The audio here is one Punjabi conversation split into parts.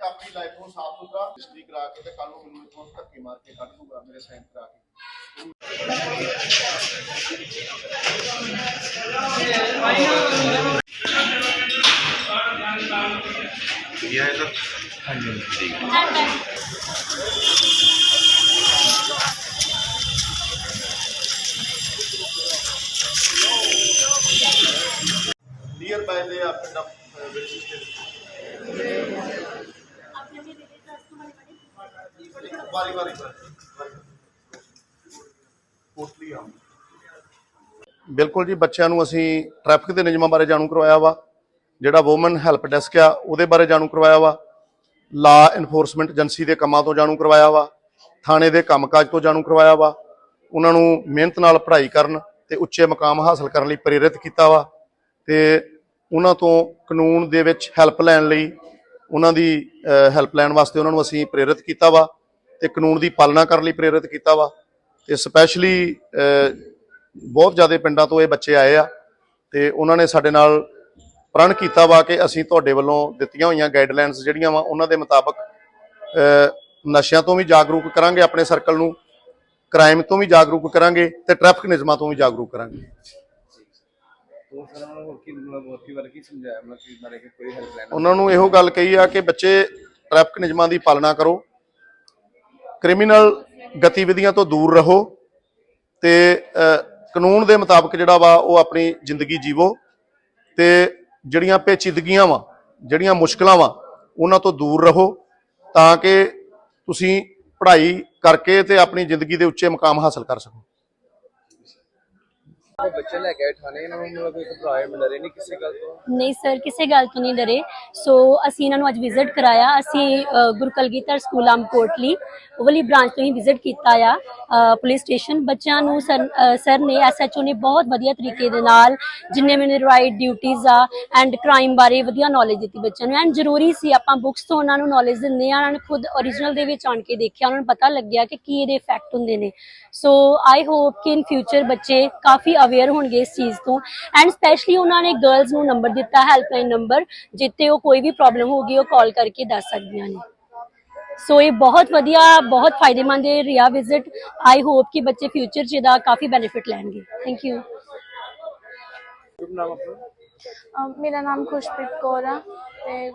ਆਪਣੀ ਲਾਈਫ ਨੂੰ ਸਾਫ਼ ਸੁਥਰਾ ਹਿਸਟਰੀ ਕਰਾ ਕੇ ਤੇ ਕੱਲ ਨੂੰ ਮੈਨੂੰ ਇਥੋਂ ਧੱਕੇ ਮਾਰ ਕੇ ਕੱਢ ਦੂਗਾ ਮੇਰੇ ਸਾਈਨ ਕਰਾ ਕੇ ਇਹ ਹੈ ਸਰ ਹਾਂਜੀ। ਠੀਕ ਹੈ है ਨੀਅਰ ਬਾਈ ਦੇ ਆ ਪਿੰਡਾਂ ਵਿੱਚ ਬਿਲਕੁਲ ਜੀ, ਬੱਚਿਆਂ ਨੂੰ ਅਸੀਂ ਟ੍ਰੈਫਿਕ ਦੇ ਨਿਯਮਾਂ ਬਾਰੇ ਜਾਣੂ ਕਰਵਾਇਆ ਵਾ, ਜਿਹੜਾ ਔਮਨ ਹੈਲਪ ਡੈਸਕ ਆ, ਉਹਦੇ ਬਾਰੇ ਜਾਣੂ ਕਰਵਾਇਆ ਵਾ। ਲਾ ਇਨਫੋਰਸਮੈਂਟ ਏਜੰਸੀ ਦੇ ਕੰਮਾਂ ਤੋਂ ਜਾਣੂ ਕਰਵਾਇਆ ਵਾ, ਥਾਣੇ ਦੇ ਕੰਮਕਾਜ ਤੋਂ ਜਾਣੂ ਕਰਵਾਇਆ ਵਾ। ਉਹਨਾਂ ਨੂੰ ਮਿਹਨਤ ਨਾਲ ਪੜ੍ਹਾਈ ਕਰਨ ਤੇ ਉੱਚੇ ਮਕਾਮ ਹਾਸਲ ਕਰਨ ਲਈ ਪ੍ਰੇਰਿਤ ਕੀਤਾ ਵਾ। ਤੇ ਉਹਨਾਂ ਤੋਂ ਕਾਨੂੰਨ ਦੇ ਵਿੱਚ ਹੈਲਪ ਲੈਣ ਲਈ ਉਹਨਾਂ ਦੀ ਹੈਲਪ ਲੈਣ ਵਾਸਤੇ ਉਹਨਾਂ ਨੂੰ ਅਸੀਂ ਪ੍ਰੇਰਿਤ ਕੀਤਾ ਵਾ ਤੇ ਕਾਨੂੰਨ ਦੀ ਪਾਲਣਾ ਕਰਨ ਲਈ ਪ੍ਰੇਰਿਤ ਕੀਤਾ ਵਾ ਤੇ ਸਪੈਸ਼ਲੀ ਬਹੁਤ ਜ਼ਿਆਦਾ ਪਿੰਡਾਂ ਤੋਂ ਇਹ ਬੱਚੇ ਆਏ ਆ ਤੇ ਉਹਨਾਂ ਨੇ ਸਾਡੇ ਨਾਲ ਪ੍ਰਣ ਕੀਤਾ ਵਾ ਕਿ ਅਸੀਂ ਤੁਹਾਡੇ ਵੱਲੋਂ ਦਿੱਤੀਆਂ ਹੋਈਆਂ ਗਾਈਡਲਾਈਨਸ ਜਿਹੜੀਆਂ ਵਾ ਉਹਨਾਂ ਦੇ ਮੁਤਾਬਕ ਨਸ਼ਿਆਂ ਤੋਂ ਵੀ ਜਾਗਰੂਕ ਕਰਾਂਗੇ ਆਪਣੇ ਸਰਕਲ ਨੂੰ ਕ੍ਰਾਈਮ ਤੋਂ ਵੀ ਜਾਗਰੂਕ ਕਰਾਂਗੇ ਤੇ ਟ੍ਰੈਫਿਕ ਨਿਯਮਾਂ ਤੋਂ ਵੀ ਜਾਗਰੂਕ ਕਰਾਂਗੇ। ਉਹਨਾਂ ਨੂੰ ਇਹੋ ਗੱਲ ਕਹੀ ਆ ਕਿ ਬੱਚੇ ਟ੍ਰੈਫਿਕ ਨਿਯਮਾਂ ਦੀ ਪਾਲਣਾ ਕਰੋ। ਕ੍ਰਿਮੀਨਲ ਗਤੀਵਿਧੀਆਂ ਤੋਂ ਦੂਰ ਰਹੋ ਤੇ ਕਾਨੂੰਨ ਦੇ ਮੁਤਾਬਕ ਜਿਹੜਾ ਵਾ ਉਹ ਆਪਣੀ ਜ਼ਿੰਦਗੀ ਜੀਵੋ ਤੇ ਜਿਹੜੀਆਂ ਪੇਚੀਦਗੀਆਂ ਵਾ, ਜਿਹੜੀਆਂ ਮੁਸ਼ਕਲਾਂ ਵਾ, ਉਹਨਾਂ ਤੋਂ ਦੂਰ ਰਹੋ ਤਾਂ ਕਿ ਤੁਸੀਂ ਪੜ੍ਹਾਈ ਕਰਕੇ ਤੇ ਆਪਣੀ ਜ਼ਿੰਦਗੀ ਦੇ ਉੱਚੇ ਮੁਕਾਮ ਹਾਸਲ ਕਰ ਸਕੋ। ਬੱਚੇ ਲੈ ਕੇ ਥਾਣੇ ਨੂੰ ਮਤਲਬ ਕੋਈ ਘਬਰਾਏ ਮੈਂ ਨਹੀਂ ਕਿਸੇ ਗੱਲ ਤੋਂ? ਨਹੀਂ ਸਰ ਕਿਸੇ ਗੱਲ ਤੋਂ ਨਹੀਂ ਡਰੇ। ਸੋ ਅਸੀਂ ਇਹਨਾਂ ਨੂੰ ਅੱਜ ਵਿਜ਼ਿਟ ਕਰਾਇਆ। ਅਸੀਂ ਅ, ਸਕੂਲ ਆਮ ਕੋਟਲੀ ਬ੍ਰਾਂਚ ਤੋਂ ਹੀ ਵਿਜ਼ਿਟ ਕੀਤਾ ਆ। ਪੁਲਿਸ ਸਟੇਸ਼ਨ ਬੱਚਿਆਂ ਨੂੰ ਸਰ ਨੇ ਐਸਐਚਓ ਨੇ ਬਹੁਤ ਵਧੀਆ ਤਰੀਕੇ ਦੇ ਨਾਲ ਜਿੰਨੇ ਮੈਨੂੰ ਰਾਈਟ ਡਿਊਟੀਆਂ ਆ ਐਂਡ ਕ੍ਰਾਈਮ ਬਾਰੇ ਵਧੀਆ ਨੌਲੇਜ ਦਿੱਤੀ ਬੱਚਿਆਂ ਨੂੰ। ਐਂਡ ਜ਼ਰੂਰੀ ਸੀ ਆਪਾਂ ਬੁੱਕਸ ਤੋਂ ਉਹਨਾਂ ਨੂੰ ਨੌਲੇਜ ਦਿੰਦੇ ਆ ਉਹਨਾਂ ਨੇ ਖੁਦ origignal ਦੇ ਵਿੱਚ ਆਣ ਕੇ ਦੇਖਿਆ ਉਹਨਾਂ ਨੂੰ ਪਤਾ ਲੱਗਿਆ ਕਿ ਕੀ ਇਹਦੇ ਇਫੈਕਟ ਹੁੰਦੇ ਨੇ। ਸੋ ਆਈ ਹੋਪ ਕਿ ਇਨ ਫਿਊਚਰ ਬੱਚੇ ਕਾਫੀ ਅਵੇਅਰ ਹੋਣਗੇ ਇਸ ਚੀਜ਼ ਤੋਂ। ਐਂਡ ਸਪੈਸ਼ਲੀ ਉਹਨਾਂ ਨੇ ਗਰਲਸ ਨੂੰ ਨੰਬਰ ਦਿੱਤਾ ਹੈਲਪਲਾਈਨ ਨੰਬਰ ਜਿੱਤੇ ਉਹ ਕੋਈ ਵੀ ਪ੍ਰੋਬਲਮ ਹੋਗੀ ਉਹ ਕਾਲ ਕਰਕੇ ਦੱਸ ਸਕਦੀਆਂ ਨੇ। ਸੋ ਇਹ ਬਹੁਤ ਵਧੀਆ ਬਹੁਤ ਫਾਇਦੇਮੰਦ ਹੈ ਰਿਹਾ ਵਿਜ਼ਿਟ ਆਈ ਹੋਪ ਕਿ ਬੱਚੇ ਫਿਊਚਰ 'ਚ ਇਹਦਾ ਕਾਫੀ ਬੈਨੀਫਿਟ ਲੈਣਗੇ। ਥੈਂਕ ਯੂ ਮੇਰਾ ਨਾਮ ਖੁਸ਼ਪ੍ਰੀਤ ਕੌਰ ਆ ਤੇ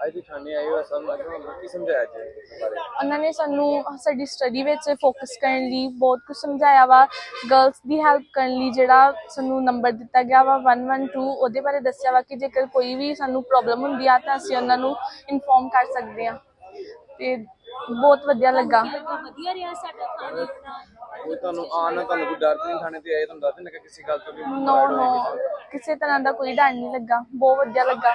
ਅੱਜ ਥਾਣੇ ਆਏ ਹੋ ਸਭ ਲੱਗ ਰਿਹਾ ਕੀ ਸਮਝਾਇਆ ਜੀ ਇਸ ਬਾਰੇ? ਉਹਨਾਂ ਨੇ ਸਾਨੂੰ ਸਾਡੀ ਸਟੱਡੀ ਵਿੱਚ ਫੋਕਸ ਕਰਨ ਲਈ ਬਹੁਤ ਕੁਝ ਸਮਝਾਇਆ ਵਾ ਗਰਲਸ ਦੀ ਹੈਲਪ ਕਰਨ ਲਈ ਜਿਹੜਾ ਸਾਨੂੰ ਨੰਬਰ ਦਿੱਤਾ ਗਿਆ ਵਾ 112 ਉਹਦੇ ਬਾਰੇ ਦੱਸਿਆ ਵਾ ਕਿ ਜੇਕਰ ਕੋਈ ਵੀ ਸਾਨੂੰ ਪ੍ਰੋਬਲਮ ਹੁੰਦੀ ਆ ਤਾਂ ਅਸੀਂ ਉਹਨਾਂ ਨੂੰ ਇਨਫੋਰਮ ਕਰ ਸਕਦੇ ਆ ਤੇ ਬਹੁਤ ਵਧੀਆ ਲੱਗਾ। ਵਧੀਆ ਰਿਹਾ ਸਾਡਾ ਖਾਣੇ ਕੋਈ ਤੁਹਾਨੂੰ ਆਣਾ ਤੁਹਾਨੂੰ ਕੋਈ ਡਰ ਤਾਂ ਨਹੀਂ ਥਾਣੇ ਤੇ ਆਏ ਤੁਹਾਨੂੰ ਦੱਸ ਦੇਣਾ ਕਿ ਕਿਸੇ ਗੱਲ ਤੋਂ ਵੀ ਨੋ ਨੋ ਕਿਸੇ ਤਰ੍ਹਾਂ ਦਾ ਕੋਈ ਡਰ ਨਹੀਂ ਲੱਗਾ। ਬਹੁਤ ਵਧੀਆ ਲੱਗਾ।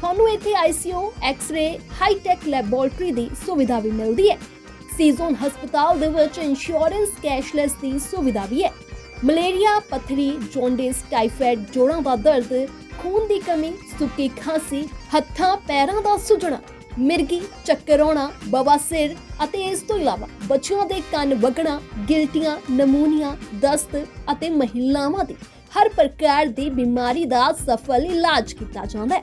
ਤੁਹਾਨੂੰ ਇੱਥੇ ਆਈਸੀਯੂ ਐਕਸ-ਰੇ ਹਾਈ-ਟੈਕ ਲੈਬੋਰੇਟਰੀ ਦੀ ਸੁਵਿਧਾ ਵੀ ਮਿਲਦੀ ਹੈ। ਸੀਜ਼ਨ ਹਸਪਤਾਲ ਦੇ ਵਿੱਚ ਇੰਸ਼ੋਰੈਂਸ ਕੈਸ਼ਲੈਸ ਦੀ ਸੁਵਿਧਾ ਵੀ ਹੈ। ਮਲੇਰੀਆ, ਪਥਰੀ ਜੌਂਡਿਸ ਟਾਈਫਾਇਡ ਜੋੜਾਂ ਦਾ ਦਰਦ, ਖੂਨ ਦੀ ਕਮੀ, ਸੁੱਕੀ ਖਾਂਸੀ, ਹੱਥਾਂ, ਪੈਰਾਂ ਦਾ ਸੁੱਜਣਾ, ਮਿਰਗੀ, ਚੱਕਰ ਆਉਣਾ ਬਵਾਸੀਰ ਅਤੇ ਇਸ ਤੋਂ ਇਲਾਵਾ ਬੱਚਿਆਂ ਦੇ ਕੰਨ ਵਗਣਾ, ਗਿਲਟੀਆਂ, ਨਮੂਨੀਆ, ਦਸਤ ਅਤੇ ਮਹਿਲਾਵਾਂ ਦੀ ਹਰ ਪ੍ਰਕਾਰ ਦੀ ਬਿਮਾਰੀ ਦਾ ਸਫਲ ਇਲਾਜ ਕੀਤਾ ਜਾਂਦਾ ਹੈ।